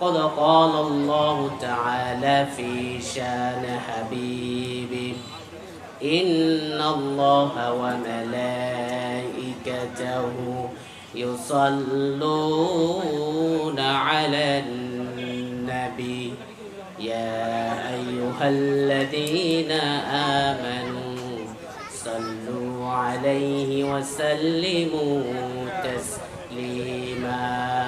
قد قال الله تعالى في شان حبيبه إن الله وملائكته يصلون على النبي. يا أيها الذين آمنوا صلوا عليه وسلموا تسليما.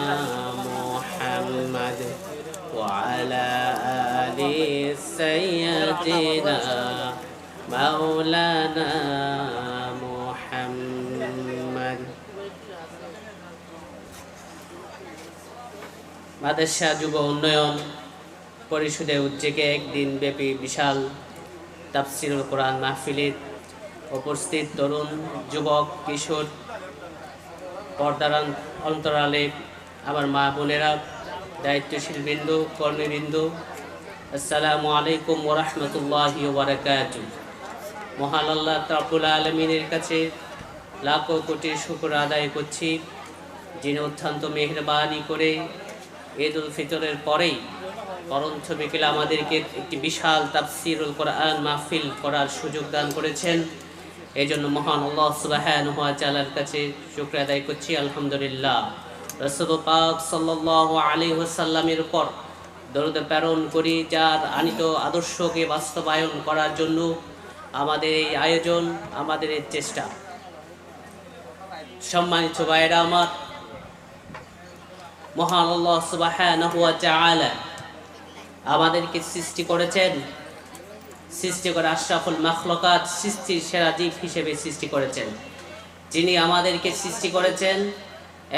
سيدنا مولانا محمد মাদেশা যুব উন্নয়ন পরিষদের উদ্যোগে একদিন ব্যাপী বিশাল তাফসিরুল কোরআন মাহফিলের উপস্থিত তরুণ যুবক কিশোর পর্দার অন- অন্তরালে আমার মা বোনেরা দায়িত্বশীল বিন্দু কর্মীবৃন্দু আসসালামু আলাইকুম ওরহমতুল্লাহ বারকাত মহান আল্লাহ তাবুল আলমিনের কাছে লাখো কোটি শুকর আদায় করছি, যিনি অত্যন্ত মেহরবানি করে ঈদ উল ফিতরের পরেই পরন্ত বিকেলে আমাদেরকে একটি বিশাল তাফসিরুল কোরআন মাহফিল করার সুযোগ দান করেছেন। এই জন্য মহান আল্লাহ সুবাহান চালার কাছে শুক্র আদায় করছি, আলহামদুলিল্লাহ। রসুল পাক সাল্লাহ আলী ওসাল্লামের উপর দরুদ প্রেরণ করি, যার আনিত আদর্শকে বাস্তবায়ন করার জন্য আমাদের এই আয়োজন, আমাদের এই চেষ্টা। সম্মানিত ভাইয়েরা আমার, মহান আল্লাহ তাআলা আমাদেরকে সৃষ্টি করেছেন, সৃষ্টি করে আশরাফুল মাখলুকাত সৃষ্টির সেরা জীব হিসেবে সৃষ্টি করেছেন। যিনি আমাদেরকে সৃষ্টি করেছেন,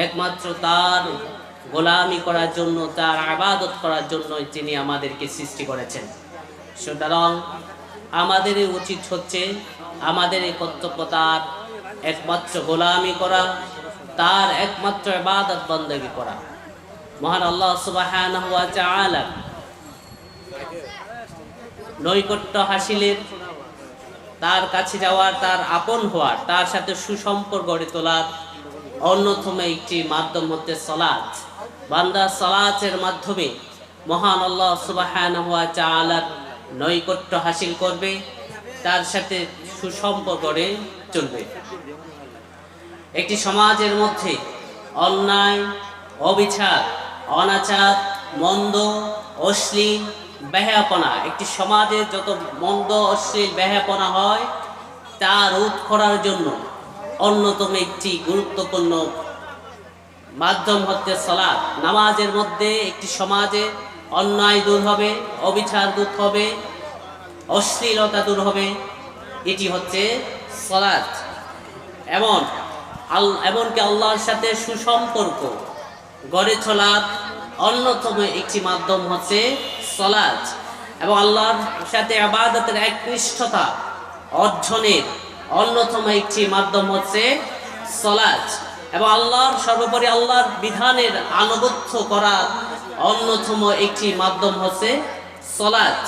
একমাত্র তার গোলামি করার জন্য, তার আবাদত করার জন্য তিনি আমাদেরকে সৃষ্টি করেছেন। সুতরাং আমাদের উচিত হচ্ছে আমাদের এই কর্তব্য তার একমাত্র গোলামি করা, তার একমাত্র ইবাদত বন্দী করা। মহান আল্লাহ তাআলা নৈকট্য হাসিলের, তার কাছে যাওয়ার, তার আপন হওয়ার, তার সাথে সুসম্পর্ক গড়ে তোলার অন্যতম একটি মাধ্যম হচ্ছে সলাচ বান্দা সলাচের মাধ্যমে মহান আল্লাহ সুবহানাহু ওয়া তাআলার নৈকট্য হাসিল করবে, তার সাথে সুসম্পর্ক চলবে একটি সমাজের মধ্যে অন্যায়, অবিচার, অনাচার, মন্দ, অশ্লীল বেহাপনা একটি সমাজে যত মন্দ, অশ্লীল বেহাপনা হয় তা রোধ করার জন্য অন্যতম একটি গুরুত্বপূর্ণ মাধ্যম হচ্ছে সলাৎ নামাজের মধ্যে একটি সমাজে অন্যায় দূর হবে, অবিচার দূর হবে, অশ্লীলতা দূর হবে, এটি হচ্ছে সলাৎ এমন, আল, এমনকি আল্লাহর সাথে সুসম্পর্ক গড়ে তোলার অন্যতম একটি মাধ্যম হচ্ছে সলাজ এবং আল্লাহর সাথে আবাদতের একনিষ্ঠতা অর্জনের অন্যতম একটি মাধ্যম হচ্ছে সলাজ এবং আল্লাহর সর্বোপরি আল্লাহর বিধানের আনুগত্য করার অন্যতম একটি মাধ্যম হচ্ছে সলাজ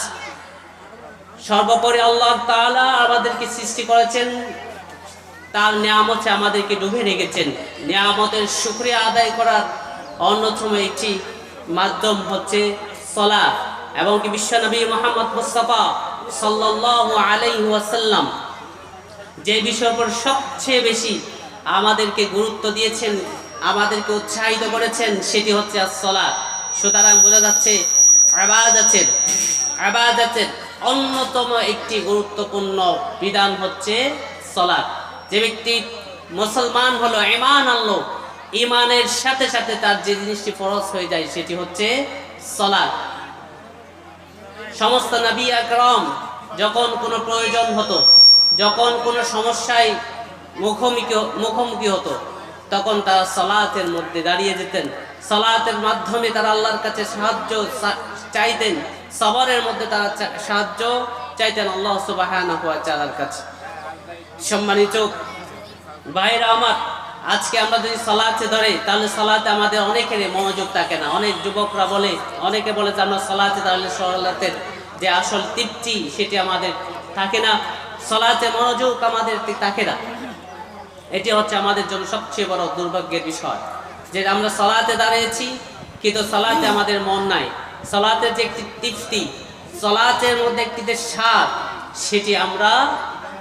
সর্বোপরি আল্লাহ তালা আমাদেরকে সৃষ্টি করেছেন, তার নিয়ামতে আমাদেরকে ডুবে রেখেছেন। নিয়ামতের শুক্রিয়া আদায় করার অন্যতম একটি মাধ্যম হচ্ছে সলা এবং কি বিশ্বনবী মোহাম্মদ মুস্তাফা সাল্লাল্লাহু আলাই ওয়াসাল্লাম যে বিষয়ের উপর সবচেয়ে বেশি আমাদেরকে গুরুত্ব দিয়েছেন, আমাদেরকে উৎসাহিত করেছেন, সেটি হচ্ছে আসলা সুতরাং বোঝা যাচ্ছে, আবাদাতের আবাদাতের অন্যতম একটি গুরুত্বপূর্ণ বিধান হচ্ছে সলাৎ যে ব্যক্তি মুসলমান হলো ইমান আনলো ইমানের সাথে সাথে তার যে জিনিসটি ফরজ হয়ে যায়, সেটি হচ্ছে সলাৎ সমস্ত নবী আকরম, যখন কোনো প্রয়োজন হতো, যখন কোনো সমস্যায় মুখোমুখি মুখোমুখি হতো। তখন তারা সলাতের মধ্যে দাঁড়িয়ে যেতেন। সালাতের মাধ্যমে তারা আল্লাহর কাছে সাহায্য চাইতেন। সবরের মধ্যে তারা সাহায্য চাইতেন আল্লাহ সুবাহ কাছে। সম্মানিত ভাইরা আমার, আজকে আমরা যদি সলাতে ধরে, তাহলে সলাতে আমাদের অনেকেরই মনোযোগ থাকে না। অনেক যুবকরা বলে, অনেকে বলে যে আমরা সলাতে তাহলে সলাতের যে আসল তৃপ্তি, সেটি আমাদের থাকে না। সলাতে মনোযোগ আমাদের থাকে না। এটি হচ্ছে আমাদের জন্য সবচেয়ে বড় দুর্ভাগ্যের বিষয় যে আমরা সলাতে দাঁড়িয়েছি, কিন্তু সলাতে আমাদের মন নাই। সলাতের যে একটি তৃপ্তি, সলাতের মধ্যে একটি যে স্বাদ, সেটি আমরা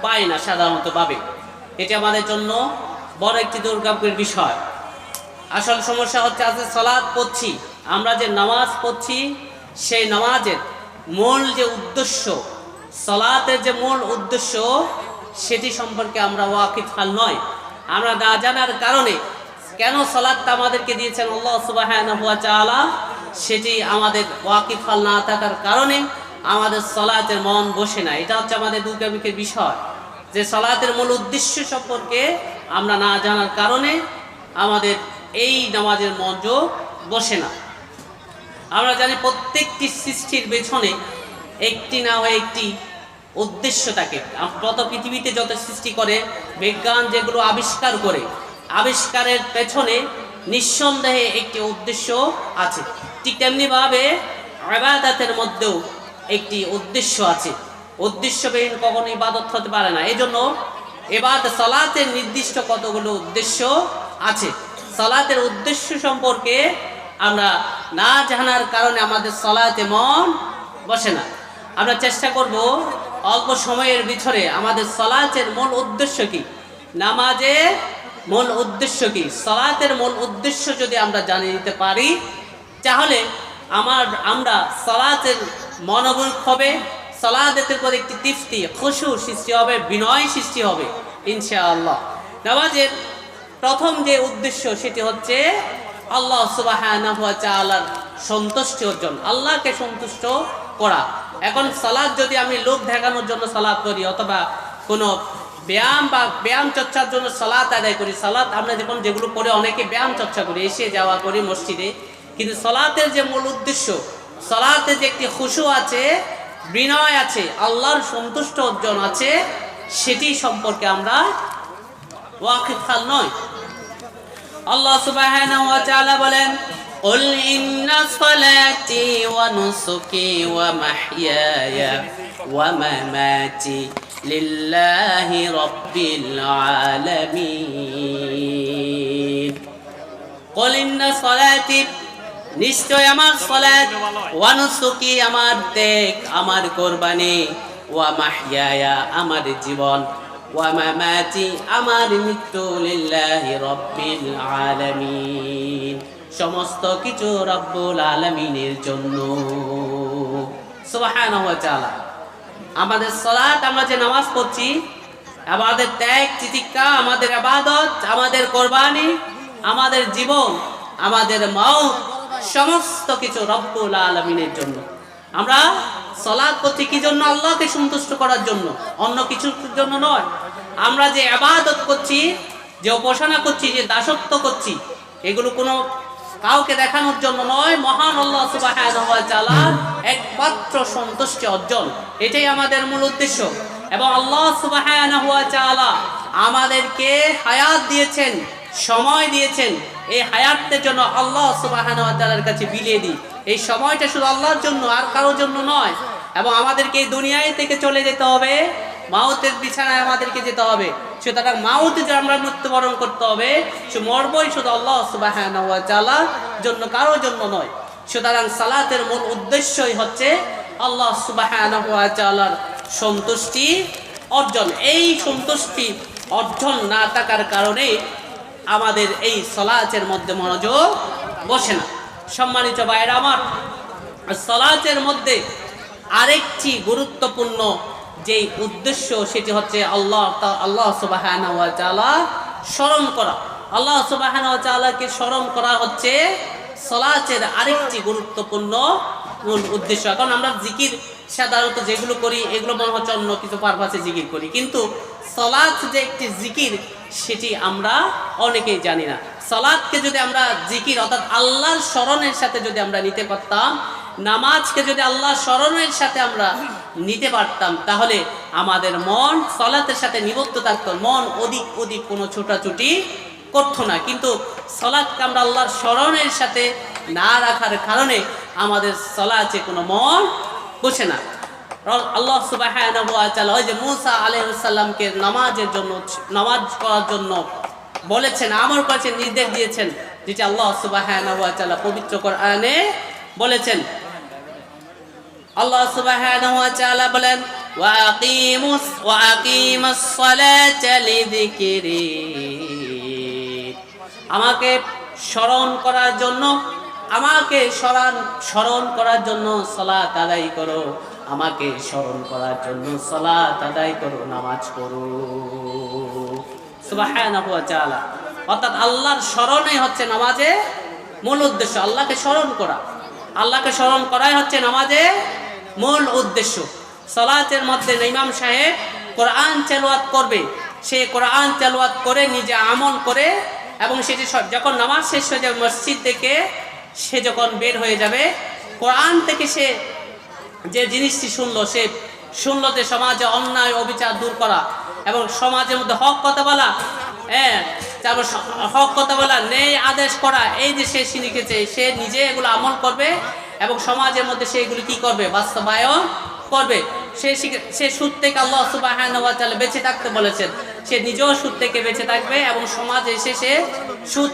পাই না সাধারণত ভাবে এটি আমাদের জন্য বড় একটি দুর্ভাগ্যের বিষয়। আসল সমস্যা হচ্ছে আজকে সলাদ পড়ছি, আমরা যে নামাজ পড়ছি, সেই নামাজের মূল যে উদ্দেশ্য, সলাতের যে মূল উদ্দেশ্য, সেটি সম্পর্কে আমরা ওয়াকিফ হাল নয়। আমরা না জানার কারণে কেন সলাদটা আমাদেরকে দিয়েছেন আল্লাহ সুবাহান সেটি আমাদের ওয়াকিফ হাল না থাকার কারণে আমাদের সলাতের মন বসে না। এটা হচ্ছে আমাদের দুর্গামিকের বিষয়। যে সলাতের মূল উদ্দেশ্য সম্পর্কে আমরা না জানার কারণে আমাদের এই নামাজের মনোযোগ বসে না। আমরা জানি প্রত্যেকটি সৃষ্টির পেছনে একটি না হয়ে একটি উদ্দেশ্য থাকে আম- যত পৃথিবীতে যত সৃষ্টি করে, বিজ্ঞান যেগুলো আবিষ্কার করে, আবিষ্কারের পেছনে নিঃসন্দেহে একটি উদ্দেশ্য আছে। ঠিক তেমনিভাবে আবাদাতের মধ্যেও একটি উদ্দেশ্য আছে। উদ্দেশ্যবিহীন কখনো ইবাদত হতে পারে না। এই জন্য এবার সলাতের নির্দিষ্ট কতগুলো উদ্দেশ্য আছে? সলাতের উদ্দেশ্য সম্পর্কে আমরা না জানার কারণে আমাদের সলাতে মন বসে না। আমরা চেষ্টা করব অল্প সময়ের ভিতরে আমাদের সলাতের মূল উদ্দেশ্য কি? নামাজে মূল উদ্দেশ্য কি? সলাতের মূল উদ্দেশ্য যদি আমরা জানিয়ে দিতে পারি, তাহলে আমার, আমরা সলাতের মনোবল হবে সলাদেতের পর একটি তৃপ্তি, খুশু সৃষ্টি হবে, বিনয় সৃষ্টি হবে, ইনশাআল্লাহ। নামাজের প্রথম যে উদ্দেশ্য সেটি হচ্ছে আল্লাহ সুবাহ সন্তুষ্টি অর্জন, আল্লাহকে সন্তুষ্ট করা। এখন সালাদ যদি আমি লোক দেখানোর জন্য সালাদ করি, অথবা কোনো ব্যায়াম বা ব্যায়াম চর্চার জন্য সালাত আদায় করি সালাত আমরা যখন যেগুলো করে অনেকে ব্যায়াম চর্চা করি, এসে যাওয়া করি মসজিদে। কিন্তু সলাতের যে মূল উদ্দেশ্য, সলাতে যে একটি খুশু আছে, বিনয় আছে, আল্লাহর সন্তুষ্ট অর্জন আছে, সেটি সম্পর্কে আমরা ওয়াকিফ খাল নয়। আল্লাহ ওয়া বলেন قل إن صلاتي ونسكي ومحياي ومماتي لله رب العالمين قل إن صلاتي নিশ্চয় আমার সলাত ওয়ানুসুকি আমার দেখ আমার কোরবানি ওয়া মাহইয়ায়া আমার জীবন ওয়া মামাতি আমার মৃত্যু লিল্লাহি রাব্বিল আলামিন সমস্ত কিছু রব্বুল আলামিনের জন্য। আমাদের সলাত, আমরা যে নামাজ পড়ছি, আমাদের ত্যাগ চিতিকা আমাদের আবাদত, আমাদের কোরবানি, আমাদের জীবন, আমাদের মাউত সমস্ত কিছু রব্বুল আলমিনের জন্য। আমরা সলাদ করছি কি জন্য? আল্লাহকে সন্তুষ্ট করার জন্য, অন্য কিছুর জন্য নয়। আমরা যে আবাদত করছি, যে উপাসনা করছি, যে দাসত্ব করছি, এগুলো কোনো কাউকে দেখানোর জন্য নয়, মহান আল্লাহ তাআলার একমাত্র সন্তুষ্টি অর্জন। এটাই আমাদের মূল উদ্দেশ্য। এবং আল্লাহ তাআলা আমাদেরকে হায়াত দিয়েছেন, সময় দিয়েছেন। এই হায়াতের জন্য আল্লাহ ওয়া কাছে বিলিয়ে দিই। এই সময়টা শুধু আল্লাহর জন্য, আর কারোর জন্য নয়। এবং আমাদেরকে এই দুনিয়ায় থেকে চলে যেতে হবে। মাউতের বিছানায় আমাদেরকে যেতে হবে। সুতরাং মাউতে যে আমরা মৃত্যুবরণ করতে হবে, সে মরবই শুধু আল্লাহ ওয়া জন্য কারোর জন্য নয়। সুতরাং সালাতের মূল উদ্দেশ্যই হচ্ছে আল্লাহ তাআলার সন্তুষ্টি অর্জন। এই সন্তুষ্টি অর্জন না থাকার কারণে আমাদের এই সলাচের মধ্যে মনোযোগ বসে না। সম্মানিত ভাইরা আমার সলাচের মধ্যে আরেকটি গুরুত্বপূর্ণ যেই উদ্দেশ্য সেটি হচ্ছে আল্লাহ আল্লাহ সুবাহানা স্মরণ করা। আল্লাহ সুবাহানা ওয়া স্মরণ করা হচ্ছে সলাচের আরেকটি গুরুত্বপূর্ণ মূল উদ্দেশ্য। এখন আমরা জিকির সাধারণত যেগুলো করি, এগুলো মনে হচ্ছে অন্য কিছু পারপাসে জিকির করি। কিন্তু সলাৎ যে একটি জিকির, সেটি আমরা অনেকেই জানি না। সলাৎকে যদি আমরা জিকির অর্থাৎ আল্লাহর স্মরণের সাথে যদি আমরা নিতে পারতাম নামাজকে যদি আল্লাহ স্মরণের সাথে আমরা নিতে পারতাম, তাহলে আমাদের মন সলাতের সাথে নিবদ্ধ থাকতো। মন অধিক অধিক কোনো ছোটাছুটি করতো না। কিন্তু সলাৎকে আমরা আল্লাহর স্মরণের সাথে না রাখার কারণে আমাদের সলাচে কোনো মন বসে না। আল্লাহ ওই যে মুসা আলাইহিস সালামকে নামাজের জন্য, নামাজ করার জন্য বলেছেন আমার কাছে নির্দেশ দিয়েছেন, যেটা আল্লাহ তাআলা পবিত্র কোরআনে বলেছেন। আল্লাহ সুবহানাহু ওয়া তাআলা বলেন, ওয়া আকিমুস ওয়া আকিমাস সালাতা লিযিকরি। আমাকে স্মরণ করার জন্য, আমাকে স্মরণ স্মরণ করার জন্য সালাত আদায় করো। আমাকে স্মরণ করার জন্য সালাত আদায় করো, নামাজ পড়ো। সুবহানাহু ওয়া তাআলা। অর্থাৎ আল্লাহর স্মরণে হচ্ছে নামাজে মূল উদ্দেশ্য, আল্লাহকে স্মরণ করা। আল্লাহকে স্মরণ করাই হচ্ছে নামাজে মূল উদ্দেশ্য। সলাতের মধ্যে ইমাম সাহেব কোরআন তেলাওয়াত করবে। সে কোরআন তেলাওয়াত করে, নিজে আমল করে এবং সেটি স- যখন নামাজ শেষ হয়ে যাবে, মসজিদ থেকে সে যখন বের হয়ে যাবে, কোরআন থেকে সে যে জিনিসটি শুনলো, সে শুনলো যে সমাজে অন্যায়, অবিচার দূর করা এবং সমাজের মধ্যে হক কথা বলা হ্যাঁ তারপর হক কথা বলা নেই আদেশ করা, এই যে সে শিখেছে সে নিজে এগুলো আমল করবে এবং সমাজের মধ্যে সেগুলি কি করবে? বাস্তবায়ন করবে। সে সে সুদ থেকে আল্লাহ সুবাহ বেঁচে থাকতে বলেছেন। সে নিজেও সুদ থেকে বেঁচে থাকবে এবং সমাজে এসে সে সুদ